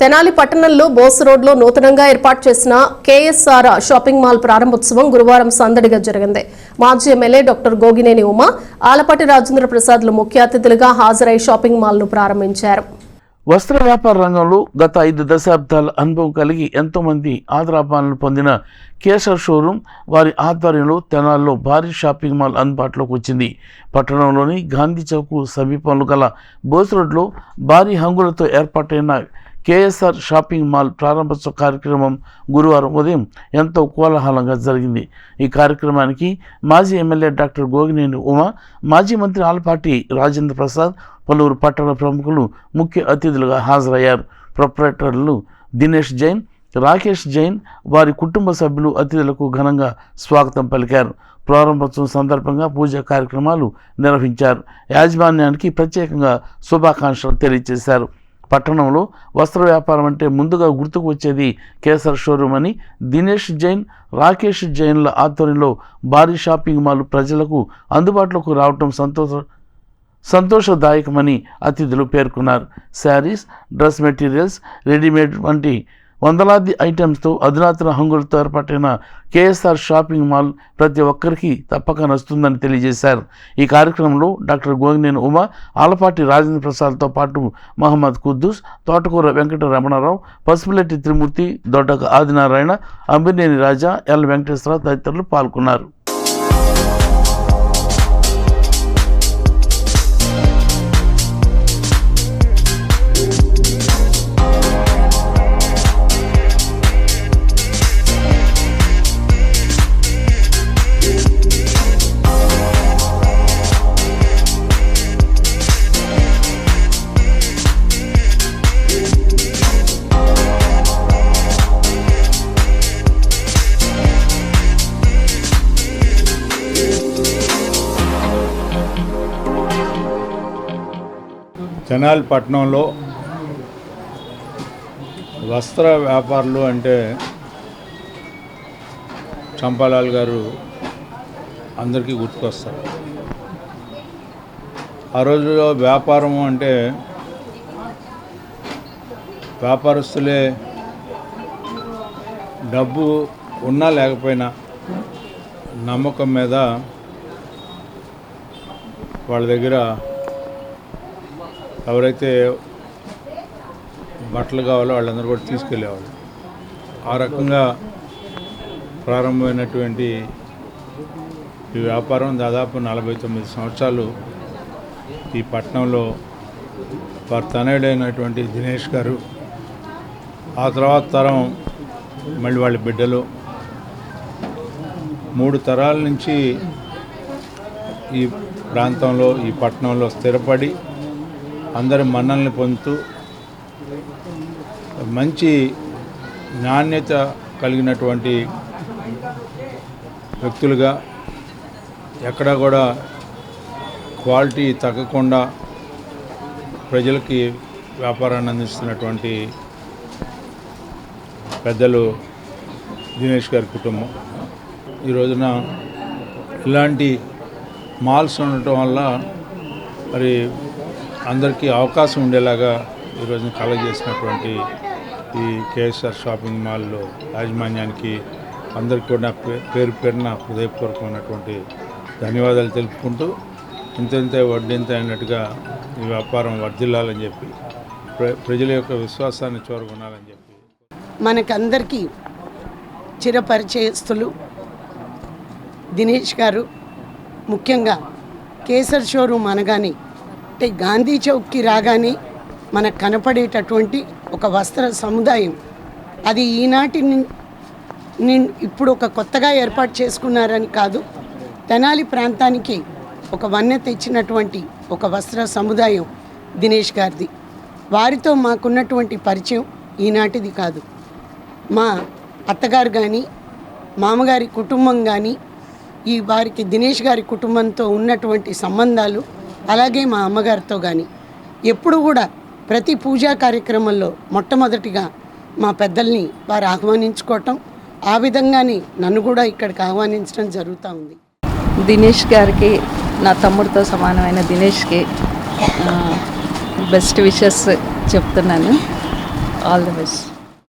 తెనాలి పట్టణంలో బోస్ రోడ్లో నూతనంగా ఏర్పాటు చేసిన కేఎస్ఆర్ షాపింగ్ మాల్ ప్రారంభోత్సవం గురువారం సందడిగా జరిగింది. మాజీ ఎమ్మెల్యే డాక్టర్ గోగినేని ఉమా ఆలపాటి రాజేంద్ర ప్రసాద్లు ముఖ్య అతిథులుగా హాజరై షాపింగ్ మాల్ను ప్రారంభించారు. వస్త్ర వ్యాపార రంగంలో గత ఐదు దశాబ్దాల అనుభవం కలిగి ఎంతోమంది ఆదరాపాలను పొందిన కేసర్ షోరూం వారి ఆధ్వర్యంలో తెనాల్లో భారీ షాపింగ్ మాల్ అందుబాటులోకి వచ్చింది. పట్టణంలోని గాంధీ చౌక్ సమీపంలో గల బోస్ రోడ్లో భారీ హంగులతో ఏర్పాటైన కేఎస్ఆర్ షాపింగ్ మాల్ ప్రారంభోత్సవ కార్యక్రమం గురువారం ఉదయం ఎంతో కోలాహలంగా జరిగింది. ఈ కార్యక్రమానికి మాజీ ఎమ్మెల్యే డాక్టర్ గోగినేని ఉమా మాజీ మంత్రి ఆలపాటి రాజేంద్ర ప్రసాద్ పలువురు పట్టణ ప్రముఖులు ముఖ్య అతిథులుగా హాజరయ్యారు. ప్రొపరేటర్లు దినేష్ జైన్ రాకేష్ జైన్ వారి కుటుంబ సభ్యులు అతిథులకు ఘనంగా స్వాగతం పలికారు. ప్రారంభోత్సవం సందర్భంగా పూజా కార్యక్రమాలు నిర్వహించారు. యాజమాన్యానికి ప్రత్యేకంగా శుభాకాంక్షలు తెలియజేశారు. పట్టణంలో వస్త్ర వ్యాపారం అంటే ముందుగా గుర్తుకు వచ్చేది కేసర్ షోరూమ్ అని దినేష్ జైన్ రాకేష్ జైన్ల ఆధ్వర్యంలో భారీ షాపింగ్ మాల్ ప్రజలకు అందుబాటులోకి రావటం సంతోష సంతోషదాయకమని అతిథులు పేర్కొన్నారు. శారీస్ డ్రెస్ మెటీరియల్స్ రెడీమేడ్ వంటి వందలాది ఐటమ్స్తో అధునాతన హంగులతో ఏర్పాటైన కేఎస్ఆర్ షాపింగ్ మాల్ ప్రతి ఒక్కరికి తప్పక నచ్చుతుందని తెలియజేశారు. ఈ కార్యక్రమంలో డాక్టర్ గోగినేని ఉమా ఆలపాటి రాజేంద్ర ప్రసాద్తో పాటు మహమ్మద్ కుద్దూస్ తోటకూర వెంకట రమణారావు పసుపులెట్టి త్రిమూర్తి దొడ్డక ఆదినారాయణ అంబినేని రాజా ఎల్ వెంకటేశ్వరరావు తదితరులు పాల్గొన్నారు. తెనాలి పట్టణంలో వస్త్ర వ్యాపారులు అంటే చంపాలాల్ గారు అందరికీ గుర్తుకొస్తారు. ఆ రోజులో వ్యాపారం అంటే వ్యాపారస్తులే డబ్బు ఉన్నా లేకపోయినా నమ్మకం మీద వాళ్ళ దగ్గర ఎవరైతే బట్టలు కావాలో వాళ్ళందరూ కూడా తీసుకెళ్ళేవాళ్ళు. ఆ రకంగా ప్రారంభమైనటువంటి ఈ వ్యాపారం దాదాపు నలభై తొమ్మిది సంవత్సరాలు ఈ పట్టణంలో వారి తనయుడైనటువంటి దినేష్ గారు ఆ తర్వాత తరం మళ్ళీ వాళ్ళ బిడ్డలు మూడు తరాల నుంచి ఈ ప్రాంతంలో ఈ పట్టణంలో స్థిరపడి అందరు మన్నల్ని పొందుతూ మంచి నాణ్యత కలిగినటువంటి వ్యక్తులుగా ఎక్కడా కూడా క్వాలిటీ తగ్గకుండా ప్రజలకి వ్యాపారాన్ని అందిస్తున్నటువంటి పెద్దలు దినేష్ గారి కుటుంబం. ఈ రోజున ఇలాంటి మాల్స్ ఉండటం వల్ల మరి అందరికీ అవకాశం ఉండేలాగా ఈరోజు కలగజేసినటువంటి ఈ కేఎస్ఆర్ షాపింగ్ మాల్లో యాజమాన్యానికి అందరికీ కూడా నా పే- పేరు పేరున హృదయపూర్వకమైనటువంటి ధన్యవాదాలు తెలుపుకుంటూ ఇంతెంత వడ్డింత అయినట్టుగా ఈ వ్యాపారం వర్ధిల్లాలని చెప్పి ప్ర- ప్రజల యొక్క విశ్వాసాన్ని చూరగొనాలని చెప్పి. మనకందరికీ చిరపరిచయస్తులు దినేష్ గారు ముఖ్యంగా కేసర్ షోరూమ్ అనగానే అంటే గాంధీ చౌక్కి రాగానే మనకు కనపడేటటువంటి ఒక వస్త్ర సముదాయం. అది ఈనాటి ఇప్పుడు ఒక కొత్తగా ఏర్పాటు చేసుకున్నారని కాదు తెనాలి ప్రాంతానికి ఒక వన్యత తెచ్చినటువంటి ఒక వస్త్ర సముదాయం దినేష్ గారిది. వారితో మాకున్నటువంటి పరిచయం ఈనాటిది కాదు. మా అత్తగారు కానీ మామగారి కుటుంబం కానీ ఈ వారికి దినేష్ గారి కుటుంబంతో ఉన్నటువంటి సంబంధాలు అలాగే మా అమ్మగారితో కానీ ఎప్పుడు కూడా ప్రతి పూజా కార్యక్రమంలో మొట్టమొదటిగా మా పెద్దల్ని వారు ఆహ్వానించుకోవటం ఆ విధంగానే నన్ను కూడా ఇక్కడికి ఆహ్వానించడం జరుగుతూ ఉంది. దినేష్ గారికి నా తమ్ముడితో సమానమైన దినేష్కి బెస్ట్ విషెస్ చెప్తున్నాను. All the best.